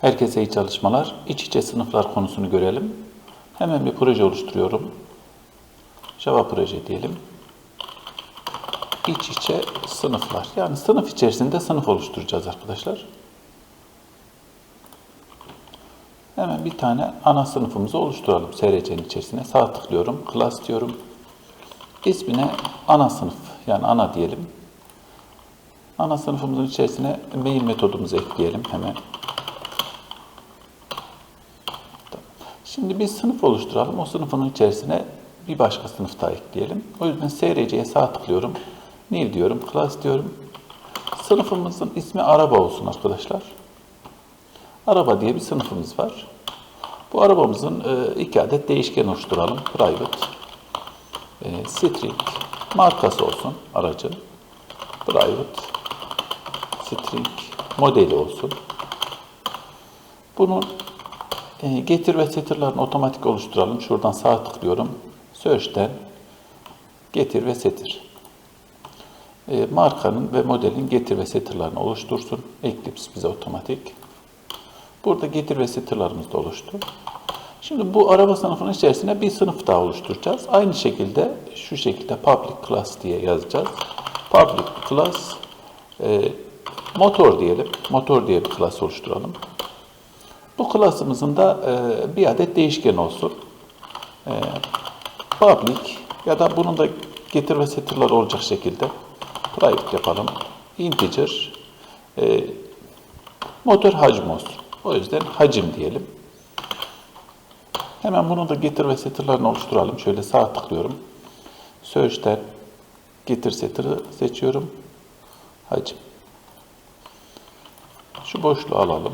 Herkese iyi çalışmalar. İç içe sınıflar konusunu görelim. Hemen bir proje oluşturuyorum. Java proje diyelim. İç içe sınıflar. Yani sınıf içerisinde sınıf oluşturacağız arkadaşlar. Hemen bir tane ana sınıfımızı oluşturalım SRC'nin içerisine. Sağ tıklıyorum, class diyorum. İsmine ana sınıf yani ana diyelim. Ana sınıfımızın içerisine main metodumuzu ekleyelim hemen. Şimdi bir sınıf oluşturalım. O sınıfın içerisine bir başka sınıf daha ekleyelim. O yüzden SRC'ye sağ tıklıyorum. New diyorum, class diyorum. Sınıfımızın ismi araba olsun arkadaşlar. Araba diye bir sınıfımız var. Bu arabamızın e, iki adet değişken oluşturalım. Private, e, string, markası olsun aracın. Private, string, modeli olsun. Bunun e, getir ve setter'larını otomatik oluşturalım. Şuradan sağ tıklıyorum. Search'ten getir ve setir. E, markanın ve modelin getir ve setter'larını oluştursun. Eclipse bize otomatik. Burada getir ve setter'larımız da oluştu. Şimdi bu araba sınıfının içerisine bir sınıf daha oluşturacağız. Aynı şekilde şu şekilde public class diye yazacağız. Public class e, motor diyelim. Motor diye bir class oluşturalım. Bu klasımızın da e, bir adet değişken olsun. E, public ya da bunun da getir ve setter'lar olacak şekilde private yapalım. Integer e, motor hacim olsun. O yüzden hacim diyelim. Hemen bunu da getir ve setter'larını oluşturalım. Şöyle sağ tıklıyorum. Search'ten getir setter'ı seçiyorum. Hacim. Şu boşluğu alalım.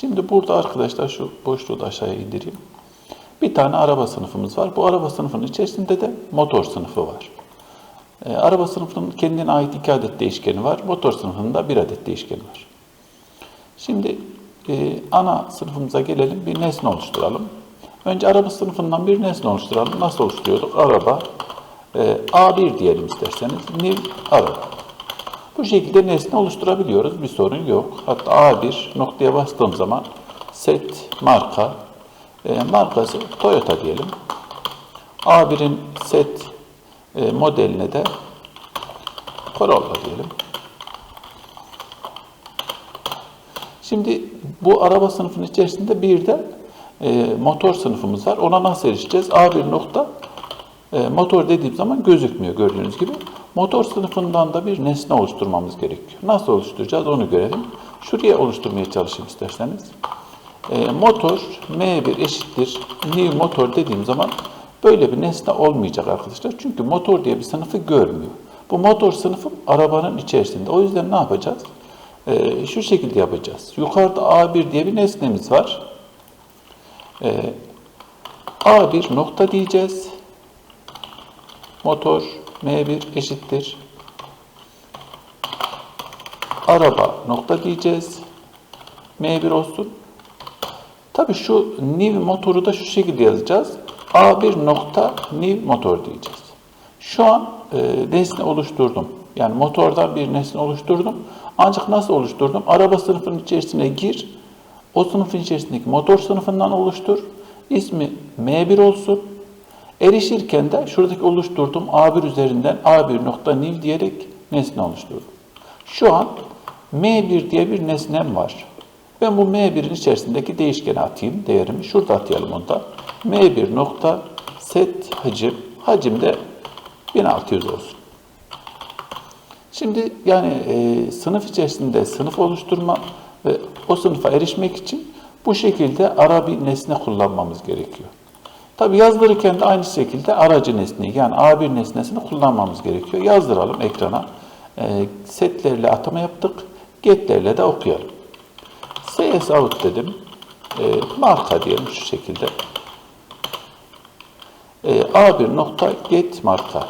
Şimdi burada arkadaşlar şu boşluğu da aşağıya indireyim. Bir tane araba sınıfımız var. Bu araba sınıfının içerisinde de motor sınıfı var. E, araba sınıfının kendine ait iki adet değişkeni var. Motor sınıfında bir adet değişkeni var. Şimdi e, ana sınıfımıza gelelim. Bir nesne oluşturalım. Önce araba sınıfından bir nesne oluşturalım. Nasıl oluşturuyorduk? Araba e, A1 diyelim isterseniz. New araba. Bu şekilde nesne oluşturabiliyoruz. Bir sorun yok. Hatta A1 noktaya bastığım zaman set marka e, markası Toyota diyelim. A1'in set e, modeline de Corolla diyelim. Şimdi bu araba sınıfının içerisinde bir de e, motor sınıfımız var. Ona nasıl erişeceğiz? A1 nokta e, motor dediğim zaman gözükmüyor gördüğünüz gibi. Motor sınıfından da bir nesne oluşturmamız gerekiyor. Nasıl oluşturacağız onu görelim. Şuraya oluşturmaya çalışayım isterseniz. E, motor M1 eşittir new motor dediğim zaman böyle bir nesne olmayacak arkadaşlar. Çünkü motor diye bir sınıfı görmüyor. Bu motor sınıfı arabanın içerisinde. O yüzden ne yapacağız? Ee, şu şekilde yapacağız. Yukarıda A1 diye bir nesnemiz var. Ee, A1 nokta diyeceğiz. Motor M1 eşittir. Araba nokta diyeceğiz. M1 olsun. Tabii şu new motoru da şu şekilde yazacağız. A1 nokta new motor diyeceğiz. Şu an e, nesne oluşturdum. Yani motordan bir nesne oluşturdum. Ancak nasıl oluşturdum? Araba sınıfının içerisine gir. O sınıfın içerisindeki motor sınıfından oluştur. İsmi M1 olsun. Erişirken de şuradaki oluşturduğum A1 üzerinden A1.new diyerek nesne oluşturdum. Şu an M1 diye bir nesnem var. Ben bu M1'in içerisindeki değişkeni atayım değerimi. Şurada atayalım onu da. M1 nokta set hacim. Hacim de 1600 olsun. Şimdi yani e, sınıf içerisinde sınıf oluşturma ve o sınıfa erişmek için bu şekilde ara bir nesne kullanmamız gerekiyor. Tabi yazdırırken de aynı şekilde aracı nesneyi yani A1 nesnesini kullanmamız gerekiyor. Yazdıralım ekrana. E, setlerle atama yaptık. Getlerle de okuyalım. CS out dedim. E, marka diyelim şu şekilde. E, A1 nokta get marka.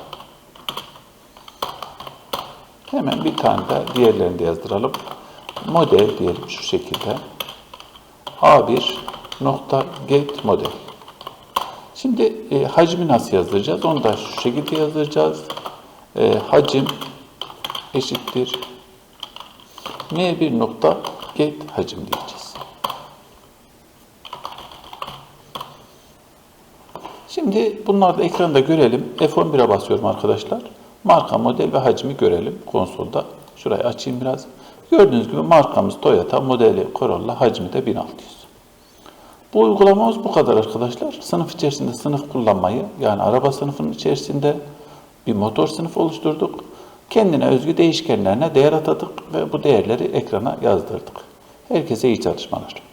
Hemen bir tane de diğerlerini de yazdıralım. Model diyelim şu şekilde. A1 nokta get model. Şimdi e, hacmi nasıl yazdıracağız? Onu da şu şekilde yazdıracağız. E, hacim eşittir M1 nokta get hacim diyeceğiz. Şimdi bunları da ekranda görelim. F11'e basıyorum arkadaşlar. Marka, model ve hacmi görelim konsolda. Şurayı açayım biraz. Gördüğünüz gibi markamız Toyota, modeli Corolla, hacmi de 1600. Bu uygulamamız bu kadar arkadaşlar. Sınıf içerisinde sınıf kullanmayı, yani araba sınıfının içerisinde bir motor sınıfı oluşturduk. Kendine özgü değişkenlerine değer atadık ve bu değerleri ekrana yazdırdık. Herkese iyi çalışmalar.